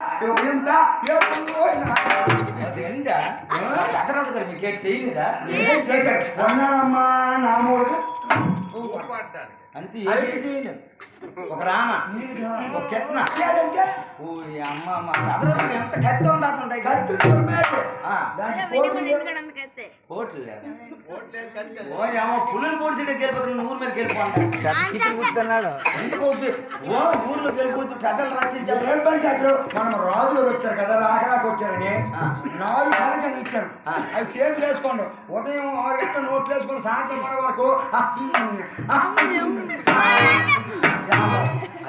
ఎంత? ఎప్పుడు అదేంటా పెద్దరాజు గారు మీకు ఏంటి చేయలేదా? చేశాడు కొన్నాడమ్మా నా మూడు. అంతే చేయలేదు. ఒక రామ ఒక కెట్న. ఊరి అమ్మ ఎంత కత్తి ఉంది అతను దగ్గర కత్తి తురిమాడు. ఆ, దానికి పోటీ లేదు. పోట్లు లేదు? ఓ అమ్మ పుల్లులు పొడిచి గెలిపోతున్నా ఊరి మీద ఎందుకు ఒప్పి- ఓ ఊర్లో గెలిపోతూ పెద్దలు రచించారు ఏం పని చేద్దరు మనం రాజు గారు వచ్చారు కదా రాకరాకు వచ్చారని. నాలుగు కనకలు ఇచ్చారు. ఆ. అవి చేతులు వేసుకోండి. ఉదయం ఆరు గంటల నోట్లు వేసుకొని సాయంత్రం వరకు.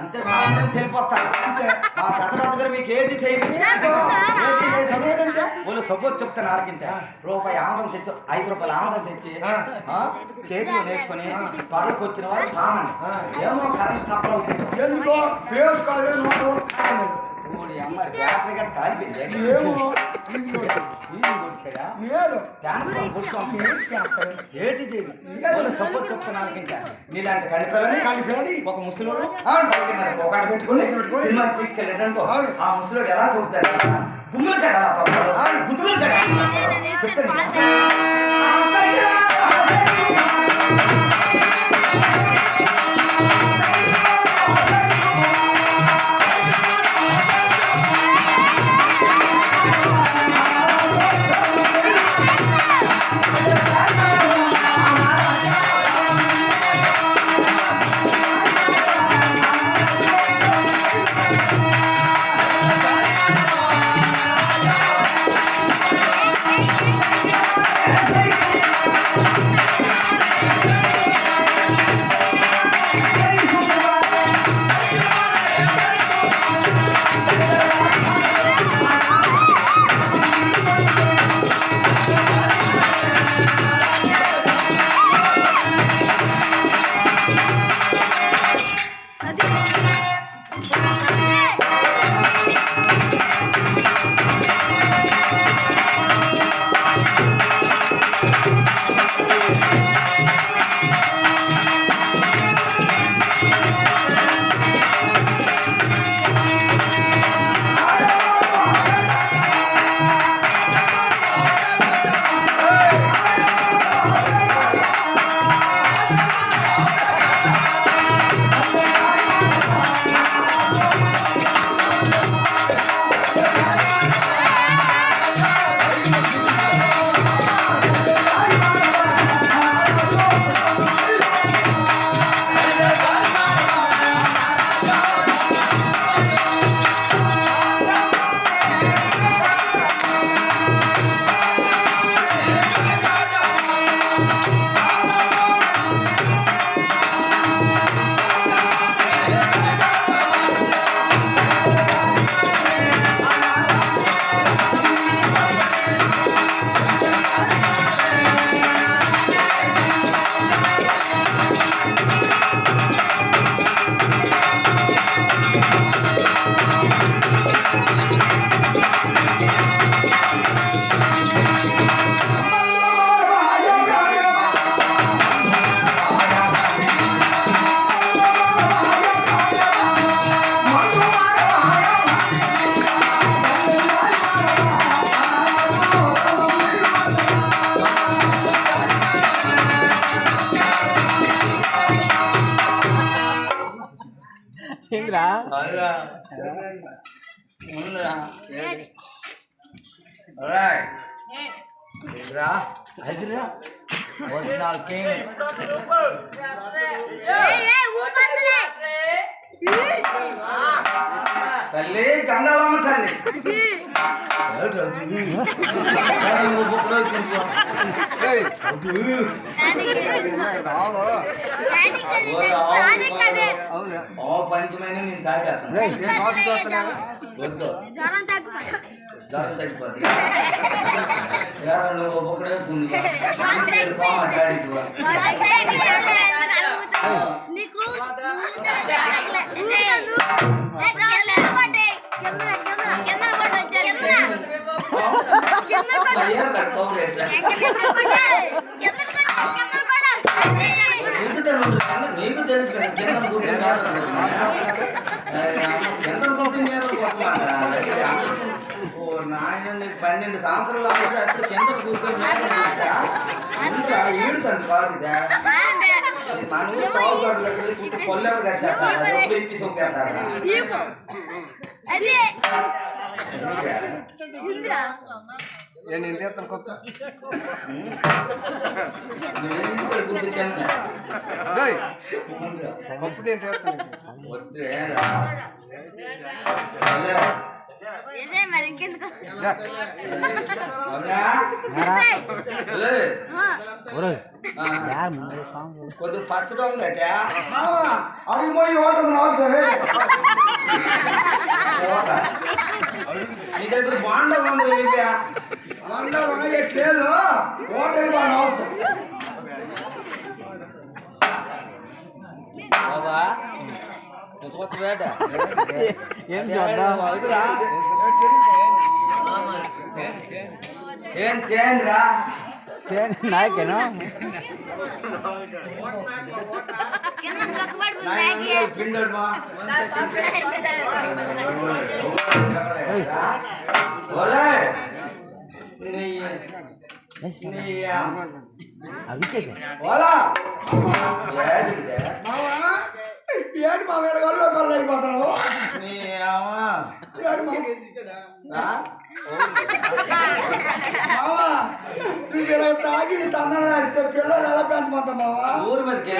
అంతే సాయంత్రం చెల్లిపోతాడు అంతే. ఆ పెద్దరాజు గారు మీకు ఏంటి? చదివేదంటే? వాళ్ళు సపోజ్ చెప్తాను ఆలకించా రూపాయి ఆమదం తెచ్చు ఐదు రూపాయలు ఆమదం తెచ్చి చేతిలో నేర్చుకొని త్వరలకు వచ్చిన కామండి ఆ. ఏమో కరెంట్ సప్లై అవుతుంది ఎందుకో వేసుకోలేదు ఏంటి చేయదు వాళ్ళు సపోజ్ చెప్తాను ఆలకించా నీలాంటి కనిపిల్లని కలిపారని ఒక ముసలోడు పెట్టుకుని సినిమా. ఆ ముసలోడు ఎలా గుమ్మల. గుద్దుమల కడ చెప్తాను. ఏంద్రా అదిరా. ఉందిరా. Original king. ఓ పంచమైన నేను తాగేస్తాను రేయ్, నేను వద్దు జ్వరం తగ్గిపోయి జ్వరం తగ్గిపోద్ది నువ్వు బుక్కడ వేసుకుంది నీకు అందరూ నీకు తెలిసిపోయింది కింద మీద ఓ నాయన నీకు పన్నెండు సంవత్సరాలు అప్పుడు అప్పుడు కింద కూర్చొని ఈడుతుంది కాదు ఇదా? మన దగ్గర చుట్టూ కొల్లెవ ఇప్పి సోకేస్తారా అదే. నేను ఇంత ఎత్తాను కొత్త? కొత్తది ఇంత ఎత్తాను మరి ఇంకెందుకు. కొద్దిగా పచ్చడం ఉందట అడిగి పోయి ఓటది నాలుగు నీ దగ్గర బాండ్లో ఉంది లివ్యా మండలం ఎట్లేదు ఓటది బాగా నాలుగుతుంది బాబా ముసుకొత్త వేట ఏం చూద్దాం? వద్దురా. ఏం చేయండి రా నాయకేనా కింద ఏడు మా వేరే గల్లో గొల్ల అయిపోతాను నీ ఏడు మా నువ్వు ఇలా తాగి తందనడితే పిల్లలు ఎలా పెంచమంటావు మావా ఊరు మీదకి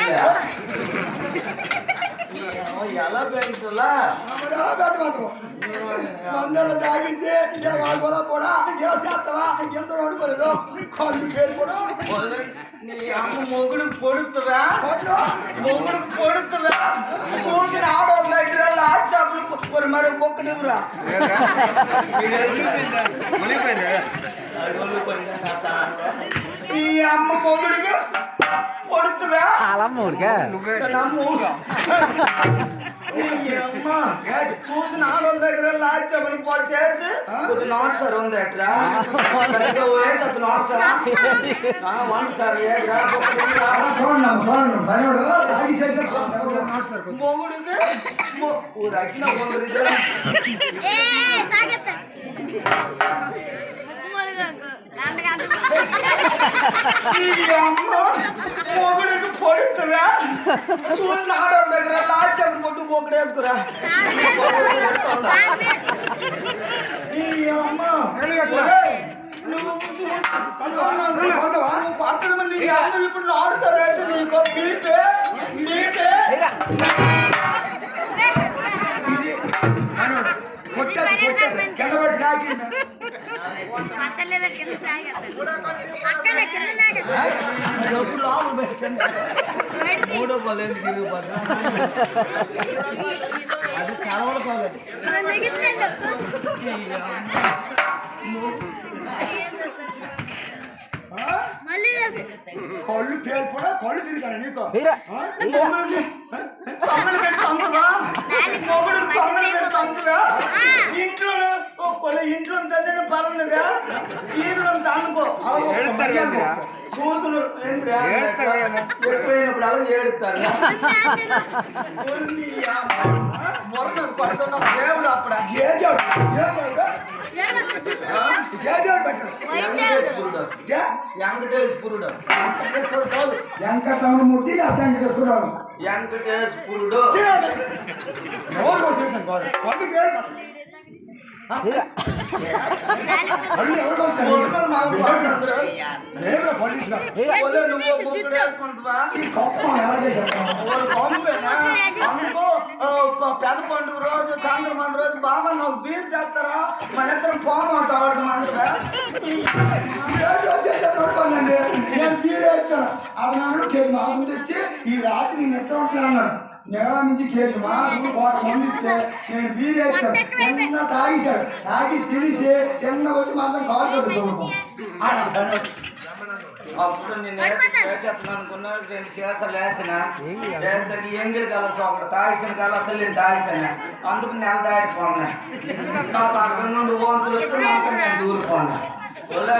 వెళ్ళా నీ అమ్మ ఎలా పెంచులా మరి ఎలా పెంచమంటావు మందలు తాగిసి ఇలా కాలుపోదా కూడా ఇలా చేస్తావా ఎంత అనుకోలేదు కళ్ళు పేరుకోడు ఒలే, నీ అమ్మ మొగుడు పొడుతువా పట్టు మొగుడు పొడుతువా చూసిన ఆడవాళ్ళ దగ్గర లాస్ట్ చేపలు మరి మరి ఒక్కటివ్వరా మునిగిపోయింది ఈ అమ్మ మొగుడికి పొడుతువా అలమ్మ ఊరికే నువ్వే నమ్ము ఈ అమ్మ చూసిన ఆడవాళ్ళ దగ్గర లాస్ట్ చేపలు పాలు చేసి కొద్ది నాట్ సార్ ఉంది అట్లా సరిగ్గా వేసి అతను నాట్ సార్ వంట సార్ ఏదిరా అలా చూడండి అమ్మ, చూడండి పనివాడు తాగి చేసేస్తాడు మొగుడికి మొ- ఊరు అక్కిన కొందరు ఏ తాగేస్తాను గంట గంట ఈ అమ్మ మొగుడికి పొడుతువా చూసిన ఆడవాళ్ళ దగ్గర లాచం పొట్టు మొగుడు వేసుకురా ఈ అమ్మ నువ్వు ఇప్పుడు ఆడుతారా నీకు మీటే మీటే కొట్టేది కింద పట్టి మూడో పల్లెలు తిరిగి భద్రం అది కలవడుకోలేదు కళ్ళు పేరుపోడా కళ్ళు తిరిగాను నీకు ఇంట్లో పొల ఇంట్లో తండ్రిని పర్వాలేదా ఈదులో తన్నుకో చూసులు ఏంద్రా. ఎక్కువైనప్పుడు అలా మొన్న కొడుతున్న దేవుడు అప్పుడ ఏ దేవుడు? ఏ దేవుడు? వెంకటేశ్వరుడు? వెంకటేశ్వరుడు వెంకటేశ్వరుడు కాదు. వెంకటరమణమూర్తి ఆ వెంకటేశ్వరరావు వెంకటేశ్వరుడు పెద్ద పండుగ రోజు సాయంత్రం రోజు బాగా నాకు బీర్ చేస్తారా మన ఇద్దరం చేసేది అనుకోనండి. నేను బీరే ఇచ్చాను. అతను కేజీ మాంసం తెచ్చి ఈ రాత్రి నిద్ర ఉంటాను అన్నాడు. నెల నుంచి కేజీ మాంసం కోట మంది ఇస్తే నేను బీరే ఇచ్చాను చిన్న తాగేశాడు? తాగేసి తెలిసి చిన్న వచ్చి మాత్రం కాలు కడుగుతాము అప్పుడు నేను చేసేస్తాను అనుకున్నా రెండు చేసాలు వేసిన వేసరికి ఎంగిలి కలస ఒకటి తాగిసిన కలసలు నేను తాగిసాను అందుకు నెల దాటిపోన్నా నాకు అక్కడ నుండి ఓంతులు వచ్చి మాత్రం నేను దూరిపోన్నా ఒలే